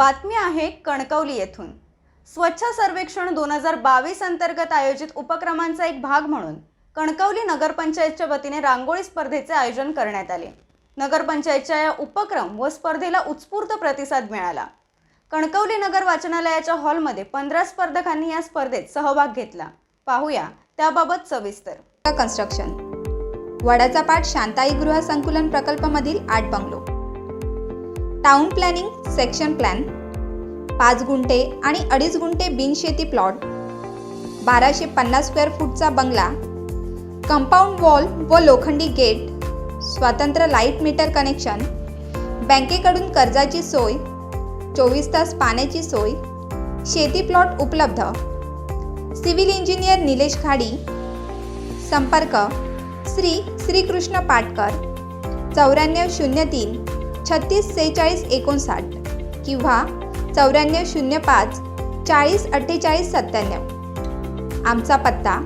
बातमी आहे कणकवली येथून. स्वच्छ सर्वेक्षण दोन हजार बावीस अंतर्गत आयोजित उपक्रमांचा एक भाग म्हणून कणकवली नगरपंचायतच्या वतीने रांगोळी स्पर्धेचे आयोजन करण्यात आले. नगरपंचायतच्या या उपक्रम व स्पर्धेला उत्स्फूर्त प्रतिसाद मिळाला. कणकवली नगर वाचनालयाच्या हॉलमध्ये पंधरा स्पर्धकांनी या स्पर्धेत सहभाग घेतला. पाहूया त्याबाबत सविस्तर. कन्स्ट्रक्शन वडाचा पाठ शांताई गृह संकुलन प्रकल्पामधील आठ bungalow. Town planning section plan पाच गुंठे आणि अडीच गुंठे बिनशेती प्लॉट बाराशे पन्नास स्क्वेअर फूटचा बंगला कंपाऊंड वॉल व लोखंडी गेट स्वतंत्र लाइट मीटर कनेक्शन बँकेकडून कर्जाची सोय चोवीस तास पाण्याची सोय शेती प्लॉट उपलब्ध सिव्हिल इंजिनियर निलेश खाडी संपर्क श्री श्रीकृष्ण पाटकर चौऱ्याण्णव शून्य तीन छत्तीस सेहेचाळीस एकोणसाठ किंवा चौऱ्याण्णव शून्य पाच चाळीस अठ्ठेचाळीस सत्त्याण्णव. आमचा पत्ता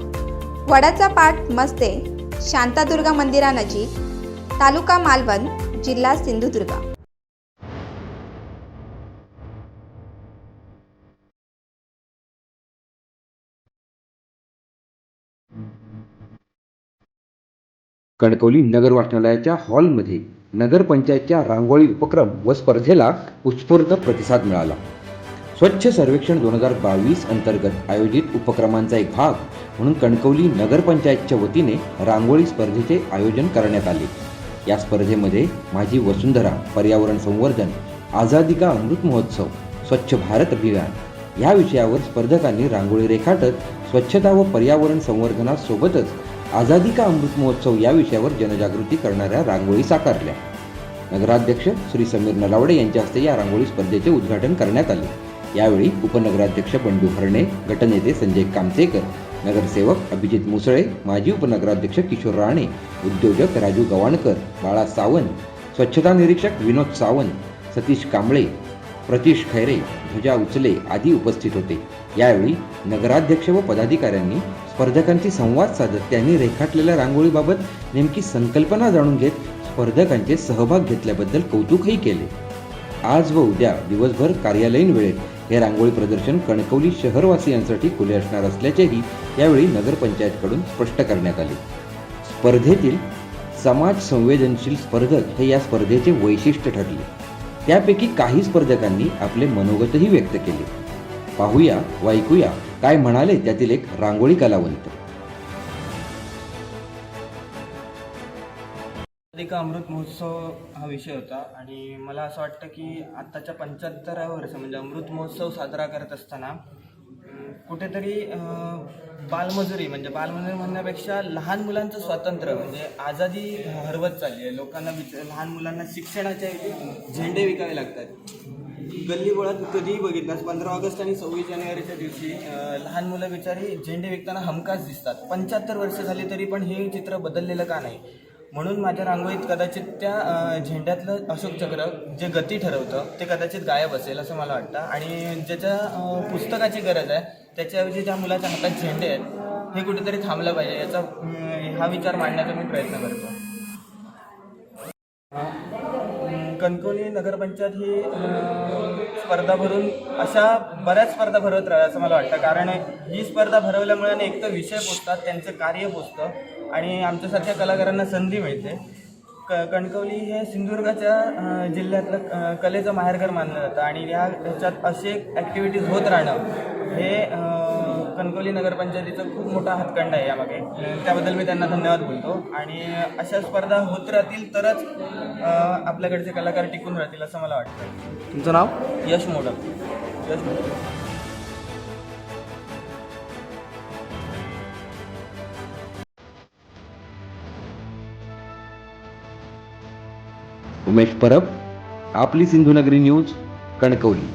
वडाचा पाठ मस्ते शांतादुर्गा मंदिरानजीक तालुका मालवण जिल्हा सिंधुदुर्ग. कणकवली नगर वाचनालयाच्या हॉलमध्ये नगरपंचायतच्या रांगोळी उपक्रम व स्पर्धेला उत्स्फूर्त प्रतिसाद मिळाला. स्वच्छ सर्वेक्षण दोन हजार बावीस अंतर्गत आयोजित उपक्रमांचा एक भाग म्हणून कणकवली नगरपंचायतच्या वतीने रांगोळी स्पर्धेचे आयोजन करण्यात आले. या स्पर्धेमध्ये माझी वसुंधरा पर्यावरण संवर्धन आझादी का अमृत महोत्सव स्वच्छ भारत अभियान या विषयावर स्पर्धकांनी रांगोळी रेखाटत स्वच्छता व पर्यावरण संवर्धनासोबतच आझादी का अमृत महोत्सव या विषयावर जनजागृती करणाऱ्या रांगोळी साकारल्या. नगराध्यक्ष श्री समीर नलावडे यांच्या हस्ते या रांगोळी स्पर्धेचे उद्घाटन करण्यात आले. यावेळी उपनगराध्यक्ष बंडू हरणे गटनेते संजय कामसेकर नगरसेवक अभिजित मुसळे माजी उपनगराध्यक्ष किशोर राणे उद्योजक राजू गवाणकर बाळा सावंत स्वच्छता निरीक्षक विनोद सावंत सतीश कांबळे प्रतीश खैरे ध्वजा उचले आदी उपस्थित होते. यावेळी नगराध्यक्ष व पदाधिकाऱ्यांनी स्पर्धकांशी संवाद साधत त्यांनी रेखाटलेल्या रांगोळीबाबत नेमकी संकल्पना जाणून घेत स्पर्धकांचे सहभाग घेतल्याबद्दल कौतुकही केले. आज व उद्या दिवसभर कार्यालयीन वेळेत हे रांगोळी प्रदर्शन कणकवली शहरवासियांसाठी खुले असणार असल्याचेही यावेळी नगरपंचायतकडून स्पष्ट करण्यात आले. स्पर्धेतील समाज संवेदनशील स्पर्धक हे या स्पर्धेचे वैशिष्ट्य ठरले. त्यापैकी काही स्पर्धकांनी आपले मनोगतही व्यक्त केले. पाहूया व ऐकूया काय म्हणाले त्यातील एक रांगोळी कलावंत. अमृत महोत्सव हा विषय होता आणि मला असं वाटतं की आत्ताच्या पंच्याहत्तराव्या वर्ष म्हणजे अमृत महोत्सव साजरा करत असताना कुठेतरी बालमजुरी म्हणजे बालमजुरी म्हणण्यापेक्षा लहान मुलांचं स्वातंत्र्य म्हणजे आझादी हरवत चालली आहे. लोकांना विच लहान मुलांना शिक्षणाचे झेंडे विकावे लागतात. गल्ली बोळात कधीही बघितलास पंधरा ऑगस्ट आणि सव्वीस जानेवारीच्या दिवशी लहान मुलं बिचारी झेंडे विकताना हमखास दिसतात. पंच्याहत्तर वर्ष झाली तरी पण हे चित्र बदललेलं का नाही? म्हणून माझ्या रांगोळीत कदाचित त्या झेंड्यातलं अशोक चक्र जे गती ठरवतं ते कदाचित गायब असेल असं मला वाटतं. आणि ज्याच्या पुस्तकाची गरज आहे त्याच्याऐवजी ज्या मुलाच्या हातात झेंडे आहेत हे कुठेतरी थांबलं पाहिजे. याचा हा विचार मांडण्याचा मी प्रयत्न करतो. कणकवली नगरपंचायत ही स्पर्धा भरून अशा बऱ्याच स्पर्धा भरवत राहाव्या असं मला वाटतं. कारण ही स्पर्धा भरवल्यामुळे एक तर विषय पोचतात त्यांचं कार्य पोचतं आणि आमच्यासारख्या कलाकारांना संधी मिळते. क कणकवली हे सिंधुदुर्गाच्या जिल्ह्यातलं कलेचं माहेरघर मानलं जातं आणि या ह्याच्यात असे ॲक्टिव्हिटीज होत राहणं हे कणकवली नगरपंचायतीचं खूप मोठा हातखंडा आहे यामागे. त्याबद्दल मी त्यांना धन्यवाद बोलतो. आणि अशा स्पर्धा होत राहतील तरच आपल्याकडचे कलाकार टिकून राहतील असं मला वाटतं. तुमचं नाव? यश मोडक. यश मोडक. उमेश परब आपली सिंधुनगरी न्यूज कणकवली.